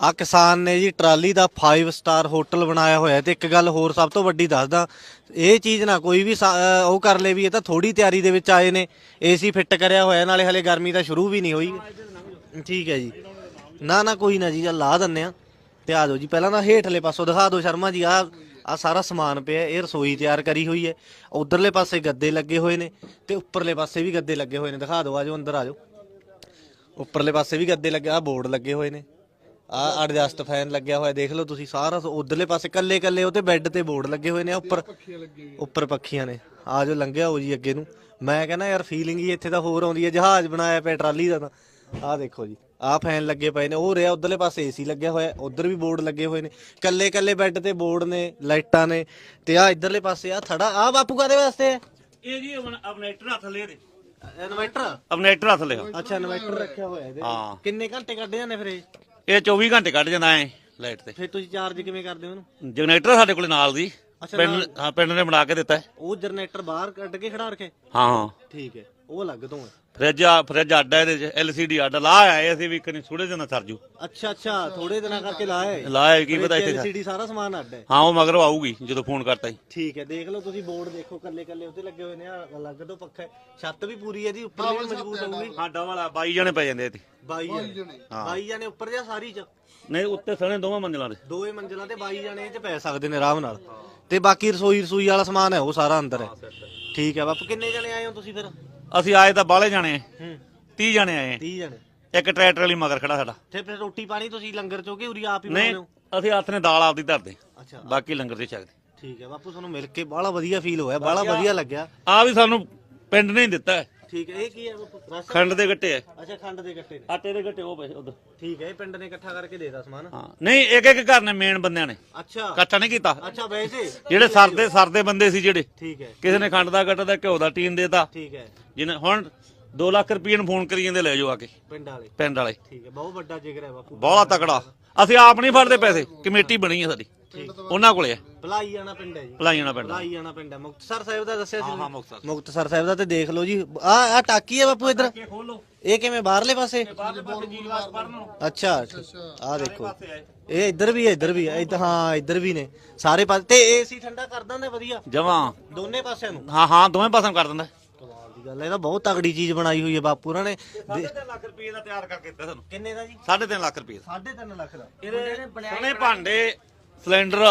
ਆ ਕਿਸਾਨ ਨੇ ਜੀ ਟਰਾਲੀ ਦਾ 5 ਸਟਾਰ ਹੋਟਲ ਬਣਾਇਆ ਹੋਇਆ ਤੇ ਇੱਕ ਗੱਲ ਹੋਰ ਸਭ ਤੋਂ ਵੱਡੀ ਦੱਸਦਾ, ਇਹ ਚੀਜ਼ ਨਾ ਕੋਈ ਵੀ ਸਾ- ਅਹ ਉਹ ਕਰ ਲੇ ਵੀ ਇਹ ਤਾਂ ਥੋੜੀ ਤਿਆਰੀ ਦੇ ਵਿੱਚ ਆਏ ਨੇ ਏਸੀ ਫਿੱਟ ਕਰਿਆ ਹੋਇਆ, ਨਾਲੇ ਹਲੇ ਗਰਮੀ ਤਾਂ ਸ਼ੁਰੂ ਵੀ ਨਹੀਂ ਹੋਈ। ਠੀਕ ਹੈ ਜੀ। ਨਾ ਨਾ ਕੋਈ ਨਾ ਜੀ, ਆ ਲਾ ਦਿੰਨੇ ਆ ਤੇ ਆ ਜਾਓ ਜੀ, ਪਹਿਲਾਂ ਤਾਂ ਹੇਠਲੇ ਪਾਸੋਂ ਦਿਖਾ ਦਿਓ ਸ਼ਰਮਾ ਜੀ, ਆ ਆ ਸਾਰਾ ਸਮਾਨ ਪਿਆ, ਇਹ ਰਸੋਈ ਤਿਆਰ ਕਰੀ ਹੋਈ ਹੈ, ਉਧਰਲੇ ਪਾਸੇ ਗੱਦੇ ਲੱਗੇ ਹੋਏ ਨੇ, ਤੇ ਉੱਪਰਲੇ ਪਾਸੇ ਵੀ ਗੱਦੇ ਲੱਗੇ ਹੋਏ ਨੇ, ਦਿਖਾ ਦਿਓ, ਆ ਜਾਓ, ਅੰਦਰ ਆ ਜਾਓ। ਉੱਪਰਲੇ ਪਾਸੇ ਵੀ ਗੱਦੇ ਲੱਗੇ, ਆ ਬੋਰਡ ਲੱਗੇ ਹੋਏ ਨੇ। ਆ ਐਡਜਸਟ ਫੈਨ ਲੱਗਿਆ ਹੋਇਆ ਦੇਖ ਲਓ ਤੁਸੀਂ ਸਾਰਾ ਉਧਰਲੇ ਪਾਸੇ ਕੱਲੇ ਕੱਲੇ ਉਹਤੇ ਬੈੱਡ ਤੇ ਬੋਰਡ ਲੱਗੇ ਹੋਏ ਨੇ ਉੱਪਰ ਉੱਪਰ ਪੱਖੀਆਂ ਨੇ। ਆ ਜੋ ਲੰਘਿਆ ਹੋ ਜੀ ਅੱਗੇ ਨੂੰ। ਮੈਂ ਕਹਿੰਦਾ ਯਾਰ ਫੀਲਿੰਗ ਹੀ ਇੱਥੇ ਤਾਂ ਹੋਰ ਆਉਂਦੀ ਹੈ ਜਹਾਜ਼ ਬਣਾਇਆ ਪਿਆ ਟਰਾਲੀ ਦਾ ਤਾਂ। ਆ ਦੇਖੋ ਜੀ ਆ ਫੈਨ ਲੱਗੇ ਪਏ ਨੇ ਉਹ ਰਿਹਾ ਉਧਰਲੇ ਪਾਸੇ ਏਸੀ ਲੱਗਿਆ ਹੋਇਆ ਉਧਰ ਵੀ ਬੋਰਡ ਲੱਗੇ ਹੋਏ ਨੇ। ਕੱਲੇ ਕੱਲੇ ਬੈੱਡ ਤੇ ਬੋਰਡ ਨੇ ਲਾਈਟਾਂ ਨੇ ਤੇ ਆ ਇਧਰਲੇ ਪਾਸੇ ਆ ਥੜਾ ਆ ਬਾਪੂ ਕਾਦੇ ਵਾਸਤੇ ਹੈ? ਇਹ ਜੀ ਅਬਨੇਟਰ ਹੱਥ ਲੈ ਦੇ ਇਨਵਰਟਰ? ਅਬਨੇਟਰ ਹੱਥ ਲਿਆ। ਅੱਛਾ ਇਨਵਰਟਰ ਰੱਖਿਆ ਹੋਇਆ ਇਹਦੇ। ਹਾਂ। ਕਿੰਨੇ ਘੰਟੇ ਕੱਢ ਜਾਂਦੇ ਫਿਰ ਇਹ? ਇਹ 24 ਘੰਟੇ ਕੱਢ ਜਾਂਦਾ ਐ ਲਾਈਟ ਤੇ। ਫਿਰ ਤੁਸੀਂ ਚਾਰਜ ਕਿਵੇਂ ਕਰਦੇ ਹੋ ਉਹਨੂੰ? ਜਨਰੇਟਰ ਸਾਡੇ ਕੋਲੇ ਨਾਲ ਦੀ। ਅੱਛਾ, ਪਿੰਡ ਹਾਂ ਪਿੰਡ ਨੇ ਬਣਾ ਕੇ ਦਿੱਤਾ ਹੈ। ਉਹ ਜਨਰੇਟਰ ਬਾਹਰ ਕੱਢ ਕੇ ਖੜਾ ਰੱਖੇ ਹਾਂ ਹਾਂ। ਠੀਕ ਹੈ। ਉਹ ਅਲੱਗ ਤੋਂ ਹੈ। ਫ੍ਰਿਜ ਆ ਫ੍ਰਿਜ ਅੱਡ ਹੈ ਇਹਦੇ ਚ ਐਲਸੀਡੀ ਅੱਡ ਲਾ ਆਏ ਅਸੀਂ ਵੀ ਕਨੀ ਥੋੜੇ ਦਿਨਾਂ ਸਰਜੂ ਅੱਛਾ ਅੱਛਾ ਥੋੜੇ ਦਿਨਾਂ ਕਰਕੇ ਲਾਇਆ ਲਾਇਆ ਕੀ ਪਤਾ ਇੱਥੇ ਐਲਸੀਡੀ ਸਾਰਾ ਸਮਾਨ ਅੱਡ ਹੈ। ਹਾਂ ਉਹ ਮਗਰੋਂ ਆਊਗੀ ਜਦੋਂ ਫੋਨ ਕਰਤਾ ਜੀ ਠੀਕ ਹੈ ਦੇਖ ਲਓ ਤੁਸੀਂ ਬੋਰਡ ਦੇਖੋ ਕੱਲੇ ਕੱਲੇ ਉੱਤੇ ਲੱਗੇ ਹੋਏ ਨੇ ਆਹ ਅਲੱਗ ਤੋਂ ਪੱਖਾ ਹੈ। ਛੱਤ ਵੀ ਪੂਰੀ ਹੈ ਜੀ ਉੱਪਰ ਵੀ ਮਜ਼ਬੂਤ ਹੋਊਗੀ। ਹਾਂ ਡਬਲ ਆ 22 ਜਣੇ ਪੈ ਜਾਂਦੇ ਇੱਥੇ। 22 ਜਣੇ। 22 ਜਣੇ। ਉੱਪਰ ਜਾਂ ਸਾਰੀ ਚ? ਨਹੀਂ ਉੱਤੇ ਸਣੇ ਦੋਵਾਂ ਮੰਜ਼ਲਾਂ ਦੇ। ਦੋਏ ਮੰਜ਼ਲਾਂ ਤੇ 22 ਜਣੇ ਇਹ ਚ ਪੈ ਸਕਦੇ ਨੇ ਆਰਾਮ ਨਾਲ। ਤੇ ਬਾਕੀ ਰਸੋਈ ਰਸੋਈ ਵਾਲਾ ਸਮਾਨ ਹੈ ਉਹ ਸਾਰਾ ਅੰਦਰ ਹੈ। ਠੀਕ ਹੈ ਬਾਪੂ ਕਿੰਨੇ ਜਣੇ ਆਏ ਹੋ ਤੁਸੀਂ ਫਿਰ? ਅਸੀਂ ਆਏ ਤਾਂ ਬਾਹਲੇ ਜਾਣੇ ਹੂੰ। 30 ਜਣੇ ਆਏ 30 ਜਣੇ। ਇੱਕ ਟਰੈਕਟਰ ਵਾਲੀ ਮਗਰ ਖੜਾ ਸਾਡਾ। ਤੇ ਫਿਰ ਰੋਟੀ ਪਾਣੀ ਤੁਸੀਂ ਲੰਗਰ ਚੋਂ ਕਿ ਉਰੀ ਆਪ ਹੀ ਨਹੀਂ ਬਣਾਉਂਦੇ ਹੋ? ਅਸੀਂ ਹੱਥ ਨੇ ਦਾਲ ਆਪਦੀ ਧਰਦੇ ਅੱਛਾ। ਬਾਕੀ ਲੰਗਰ ਦੇ ਛਕਦੇ ਠੀਕ ਹੈ ਬਾਪੂ ਤੁਹਾਨੂੰ ਮਿਲ ਕੇ ਬੜਾ ਵਧੀਆ ਫੀਲ ਹੋਇਆ ਬੜਾ ਵਧੀਆ ਲੱਗਿਆ। ਆ ਵੀ ਸਾਨੂੰ ਪਿੰਡ ਨੇ ਹੀ ਦਿੱਤਾ ਹੈ। ਠੀਕ ਹੈ ਇਹ ਕੀ ਹੈ? ਬਾਪੂ ਰਸ ਖੰਡ ਦੇ ਗੱਟੇ ਹੈ। ਅੱਛਾ ਖੰਡ ਦੇ ਗੱਟੇ ਨੇ। ਆਟੇ ਦੇ ਗੱਟੇ ਉਹ ਪਏ ਉਧਰ। ਠੀਕ ਹੈ ਇਹ ਪਿੰਡ ਨੇ ਇਕੱਠਾ ਕਰਕੇ ਦੇਤਾ ਸਮਾਨ। ਹਾਂ ਨਹੀਂ ਇੱਕ ਇੱਕ ਘਰ ਨੇ ਮੇਨ ਬੰਦਿਆਂ ਨੇ। ਅੱਛਾ। ਇਕੱਠਾ ਨਹੀਂ ਕੀਤਾ। ਅੱਛਾ ਵੈਸੇ? ਜਿਹੜੇ ਸਰਦੇ ਸਰਦੇ ਬੰਦੇ ਸੀ ਜਿਹੜੇ। ਠੀਕ ਹੈ। ਕਿਸੇ ਨੇ ਖੰਡ ਦਾ ਗੱਟਾ ਦਾ ਘਿਓ ਦਾ ਟੀਨ ਦੇਤਾ। ਠੀਕ ਹੈ। ਜਿਹਨੇ ਹੁਣ 2 ਲੱਖ ਰੁਪਏ ਨੂੰ ਫੋਨ ਕਰੀ ਜਾਂਦੇ ਲੈ ਜਾਓ ਆ ਕੇ। ਪਿੰਡ ਵਾਲੇ। ਪਿੰਡ ਵਾਲੇ। ਠੀਕ ਹੈ ਬਹੁਤ ਵੱਡਾ ਜਿਗਰ ਹੈ ਬਾਪੂ। ਬਹੁਤ ਤਕੜਾ। ਅਸੀਂ ਆਪ ਨਹੀਂ ਫੜਦੇ ਪੈਸੇ। ਕਮੇਟੀ ਬਣੀ ਹੈ ਸਾਡੀ। ਉਹਨਾਂ ਕੋਲੇ ਹੈ ਭਲਾਈ ਆਣਾ ਪਿੰਡ ਹੈ ਜੀ। ਭਲਾਈਆਂ ਨਾਲ ਪਿੰਡ। ਭਲਾਈ ਆਣਾ ਪਿੰਡ ਹੈ। ਮੁਕਤਸਰ ਸਾਹਿਬ ਦਾ ਦੱਸਿਆ ਸੀ ਹਾਂ ਮੁਕਤਸਰ। ਮੁਕਤਸਰ ਸਾਹਿਬ ਦਾ ਤੇ ਦੇਖ ਲਓ ਜੀ। ਆ ਆ ਟਾਕੀ ਹੈ ਬਾਪੂ ਇਧਰ। ਖੋਲੋ ਇਹ ਕਿਵੇਂ ਬਾਹਰਲੇ ਪਾਸੇ? ਅੱਛਾ ਆ ਦੇਖੋ। ਇਹ ਇੱਧਰ ਵੀ ਹੈ ਇੱਧਰ ਵੀ ਹੈ। ਇੱਧਰ ਹਾਂ ਇੱਧਰ ਵੀ ਨੇ। ਸਾਰੇ ਪਾਸੇ ਤੇ ਏਸੀ ਠੰਡਾ ਕਰ ਦਿੰਦੇ ਵਧੀਆ। ਜਮਾ। ਦੋਨੇ ਪਾਸਿਆਂ ਨੂੰ? ਹਾਂ ਹਾਂ ਦੋਵੇਂ ਪਾਸੇ ਕਰ ਦਿੰਦਾ। ਕਮਾਲ ਦੀ ਗੱਲ ਹੈ। ਇਹ ਤਾਂ ਬਹੁਤ ਤਗੜੀ ਚੀਜ਼ ਬਣਾਈ ਹੋਈ ਹੈ ਬਾਪੂ ਉਹਨਾਂ ਨੇ। ਦੇ- 3 ਲੱਖ ਰੁਪਏ ਦਾ ਤਿਆਰ ਕਰਕੇ ਦਿੱਤਾ ਸਾਨੂੰ। ਕਿੰਨੇ ਦਾ ਜੀ? 3.5 ਲੱਖ ਰੁਪਏ 3.5 ਲੱਖ ਦਾ। ਇਹਦੇ ਸੋਨੇ ਭਾਂਡੇ ਸਿਲੰਡਰ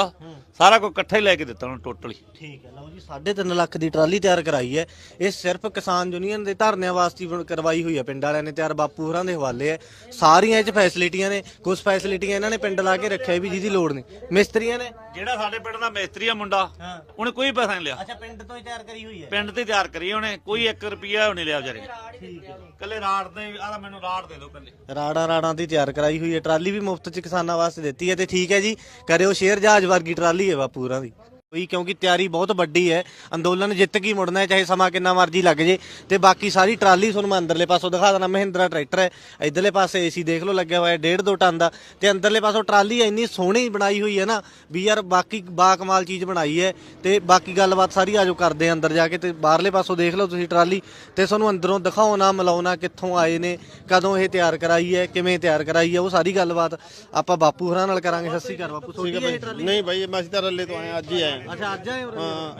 ਸਾਰਾ ਕੁਝ ਇਕੱਠਾ ਹੀ ਲੈ ਕੇ ਦਿੱਤਾ ਉਹਨੂੰ ਟੋਟਲੀ। ਠੀਕ ਹੈ। ਲਓ ਜੀ 3.5 ਲੱਖ ਦੀ ਟਰਾਲੀ ਤਿਆਰ ਕਰਾਈ ਹੈ। ਇਹ ਸਿਰਫ ਕਿਸਾਨ ਯੂਨੀਅਨ ਦੇ ਧਰਨਿਆਂ ਵਾਸਤੇ ਬਣ- ਕਰਵਾਈ ਹੋਈ ਹੈ। ਪਿੰਡ ਵਾਲਿਆਂ ਨੇ ਤਿਆਰ ਬਾਪੂ ਹੋਰਾਂ ਦੇ ਹਵਾਲੇ ਹੈ। ਸਾਰੀਆਂ ਇਹ ਚ ਫੈਸਿਲਿਟੀਆਂ ਨੇ ਕੁਝ ਫੈਸਿਲਿਟੀਆਂ ਇਹਨਾਂ ਨੇ ਪਿੰਡ ਲਾ ਕੇ ਰੱਖਿਆ ਵੀ ਜਿਹਦੀ ਲੋੜ ਨਹੀਂ। ਮਿਸਤਰੀਆਂ ਨੇ ਜਿਹੜਾ ਸਾਡੇ ਪਿੰਡ ਦਾ ਮਿਸਤਰੀ ਆ ਮੁੰਡਾ ਹਾਂ। ਉਹਨੇ ਕੋਈ ਪੈਸਾ ਨਹੀਂ ਲਿਆ। ਅੱਛਾ ਪਿੰਡ ਤੋਂ ਹੀ ਤਿਆਰ ਕਰੀ ਹੋਈ ਹੈ? ਪਿੰਡ ਤੇ ਤਿਆਰ ਕਰੀ ਉਹਨੇ ਕੋਈ 1 ਰੁਪਿਆ ਉਹਨੇ ਲਿਆ ਵਿਚਾਰੇ ਠੀਕ ਹੈ ਕੱਲੇ ਰਾੜ ਦੇ ਆਹ ਮੈਨੂੰ ਰਾੜ ਦੇ ਦਿਓ ਕੱਲੇ ਰਾੜਾ ਰਾੜਾਂ ਦੀ ਤਿਆਰ ਕਰਾਈ ਹੋਈ ਹੈ। ਟਰਾਲੀ ਵੀ ਮੁਫਤ ਚ ਕਿਸਾਨਾਂ ਵਾਸਤੇ ਦਿੱਤੀ ਹੈ ਤੇ ਠੀਕ ਹੈ ਜੀ। ਕਰਿਓ ਸ਼ੇਰ ਜਹਾਜ਼ ਵਰਗੀ ਟਰਾਲੀ ਹੈ ਬਾਪੂ ਹੋਰਾਂ ਦੀ। ਕੋਈ ਕਿਉਂਕਿ ਤਿਆਰੀ ਬਹੁਤ ਵੱਡੀ ਹੈ। ਅੰਦੋਲਨ ਜਿੱਤ ਕੇ ਮੁੜਨਾ ਹੈ ਚਾਹੇ ਸਮਾਂ ਕਿੰਨਾ ਮਰਜ਼ੀ ਲੱਗ ਜੇ। ਤੇ ਬਾਕੀ ਸਾਰੀ ਟਰਾਲੀ ਤੁਹਾਨੂੰ ਮੈਂ ਅੰਦਰਲੇ ਪਾਸੋਂ ਦਿਖਾ ਦੇਣਾ ਮਹਿੰਦਰਾ ਟਰੈਕਟਰ ਹੈ। ਇਧਰਲੇ ਪਾਸੇ ਏਸੀ ਦੇਖ ਲਓ ਲੱਗਿਆ ਹੋਇਆ 1.5 2 ਟਨ ਦਾ। ਤੇ ਅੰਦਰਲੇ ਪਾਸੋਂ ਟਰਾਲੀ ਇੰਨੀ ਸੋਹਣੀ ਬਣਾਈ ਹੋਈ ਹੈ ਨਾ ਵੀ ਯਾਰ ਬਾਕੀ ਬਾ ਕਮਾਲ ਚੀਜ਼ ਬਣਾਈ ਹੈ। ਤੇ ਬਾਕੀ ਗੱਲਬਾਤ ਸਾਰੀ ਆਜੋ ਕਰਦੇ ਅੰਦਰ ਜਾ ਕੇ ਤੇ ਬਾਹਰਲੇ ਪਾਸੋਂ ਦੇਖ ਲਓ ਤੁਸੀਂ ਟਰਾਲੀ। ਤੇ ਤੁਹਾਨੂੰ ਅੰਦਰੋਂ ਦਿਖਾਉਣਾ ਮਿਲਾਉਣਾ ਕਿੱਥੋਂ ਆਏ ਨੇ ਕਦੋਂ ਇਹ ਤਿਆਰ ਕਰਾਈ ਹੈ ਕਿਵੇਂ ਤਿਆਰ ਕਰਾਈ ਹੈ ਉਹ ਸਾਰੀ ਗੱਲਬਾਤ ਆਪਾਂ ਬਾਪੂ ਹੋਰਾਂ ਨਾਲ ਕਰਾਂਗੇ। ਸ਼੍ਰੀ ਅਕਾਲ ਬਾਪੂ ਤੁਹਾਡੀ ਹੈ ਇਹ ਟਰਾਲੀ? ਨਹੀਂ ਭਾਈ ਮੈਂ ਅਸੀਂ ਤਾਂ ਰੱਲੇ ਤੋਂ ਆਏ ਅੱਜ ਹੀ ਆਏ ਹਾਂ। ਅੱਛਾ ਅੱਜ ਆਏ ਹੋ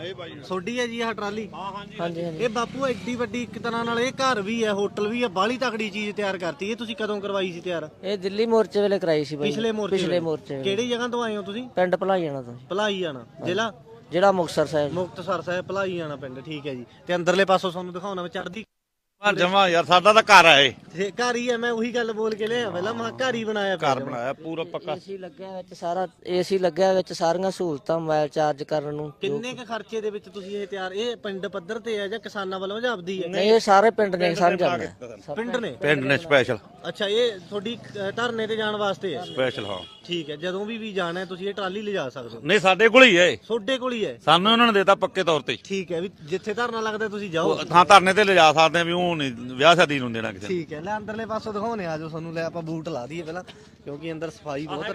ਇਹ ਭਾਈ। ਤੁਹਾਡੀ ਹੈ ਜੀ ਆਹ ਟਰਾਲੀ? ਹਾਂਜੀ ਹਾਂਜੀ। ਇਹ ਬਾਪੂ ਐਡੀ ਵੱਡੀ ਇੱਕ ਤਰ੍ਹਾਂ ਨਾਲ ਇਹ ਘਰ ਵੀ ਹੈ ਹੋਟਲ ਵੀ ਹੈ ਬਾਹਲੀ ਤਕੜੀ ਚੀਜ਼ ਤਿਆਰ ਕਰਤੀ। ਇਹ ਤੁਸੀਂ ਕਦੋਂ ਕਰਵਾਈ ਸੀ ਤਿਆਰ? ਇਹ ਦਿੱਲੀ ਮੋਰਚੇ ਵੇਲੇ ਕਰਾਈ ਸੀ ਬਾਈ ਪਿਛਲੇ ਮੋਰਚੇ ਪਿਛਲੇ ਵੇਲੇ। ਮੋਰਚੇ ਵੇਲੇ। ਕਿਹੜੀ ਜਗ੍ਹਾ ਤੋਂ ਆਏ ਹੋ ਤੁਸੀਂ? ਪਿੰਡ ਭਲਾਈ ਜਾਣਾ ਤੁਸੀਂ ਭਲਾਈ ਆਣਾ ਜ਼ਿਲ੍ਹਾ? ਜਿਹੜਾ ਮੁਕਤਸਰ ਸਾਹਿਬ ਮੁਕਤਸਰ ਸਾਹਿਬ ਭਲਾਈ ਆਣਾ ਪਿੰਡ ਠੀਕ ਹੈ ਜੀ। ਤੇ ਅੰਦਰਲੇ ਪਾਸੋਂ ਤੁਹਾਨੂੰ ਦਿਖਾਉਣਾ ਮੈਂ ਹਾਂ ਜਮਾ ਯਾਰ ਸਾਡਾ ਤਾਂ ਘਰ ਆ ਇਹ। ਤੇ ਘਰ ਹੀ ਹੈ ਮੈਂ ਉਹੀ ਗੱਲ ਬੋਲ ਕੇ ਲਿਆ ਪਹਿਲਾਂ ਮੈਂ ਕਿਹਾ ਘਰ ਹੀ ਬਣਾਇਆ ਪਿਆ ਘਰ ਬਣਾਇਆ ਪੂਰਾ ਪੱਕਾ। ਏਸੀ ਲੱਗਿਆ ਵਿੱਚ ਸਾਰਾ ਏਸੀ ਲੱਗਿਆ ਵਿੱਚ ਸਾਰੀਆਂ ਸਹੂਲਤਾਂ ਮੋਬਾਈਲ ਚਾਰਜ ਕਰਨ ਨੂੰ। ਕਿੰਨੇ ਕ ਖਰਚੇ ਦੇ ਵਿੱਚ ਤੁਸੀਂ ਇਹ ਤਿਆਰ ਇਹ ਪਿੰਡ ਪੱਧਰ ਤੇ ਹੈ ਜਾਂ ਕਿਸਾਨਾਂ ਵੱਲੋਂ ਜਾਂ ਆਪਦੀ ਹੈ ਨਹੀਂ ਇਹ ਸਾਰੇ ਪਿੰਡ ਨੇ ਸਮਝਾਉਂਦੇ ਪਿੰਡ ਨੇ? ਪਿੰਡ ਨੇ ਸਪੈਸ਼ਲ ਅੱਛਾ ਇਹ ਤੁਹਾਡੀ ਅ, ਧਰਨੇ ਤੇ ਜਾਣ ਵਾਸਤੇ ਹੈ ਸਪੈਸ਼ਲ ਹਾਂ। ਠੀਕ ਹੈ ਜਦੋਂ ਵੀ ਵੀ ਜਾਣਾ ਹੈ ਤੁਸੀਂ ਇਹ ਟਰਾਲੀ ਲਿਜਾ ਸਕਦੇ ਹੋ? ਨਹੀਂ ਸਾਡੇ ਕੋਲ ਹੀ ਹੈ ਇਹ। ਤੁਹਾਡੇ ਕੋਲ ਹੀ ਹੈ ਸਾਨੂੰ ਉਹਨਾਂ ਨੇ ਦਿੱਤਾ ਪੱਕੇ ਤੌਰ ਤੇ ਠੀਕ ਹੈ ਵੀ ਜਿੱਥੇ ਧਰਨਾ ਲੱਗਦਾ ਤੁਸੀਂ ਜਾਓ। ਉਹ ਥਾਂ ਧਰਨੇ ਤੇ ਲਿਜਾ ਸਕਦੇ ਆ ਵੀ ਉਹ ਨਹੀਂ, ਵਿਆਹ ਸ਼ਾਦੀ ਨੂੰ ਦੇਣਾ ਕਿਸੇ ਨੂੰ। ਠੀਕ ਹੈ, ਲੈ ਅੰਦਰਲੇ ਪਾਸੋਂ ਦਿਖਾਉਣੇ ਆ ਜੋ ਤੁਹਾਨੂੰ ਲੈ ਆਪਾਂ ਬੂਟ ਲਾ ਦਈਏ ਪਹਿਲਾਂ, ਕਿਉਂਕਿ ਅੰਦਰ ਸਫ਼ਾਈ ਬਹੁਤ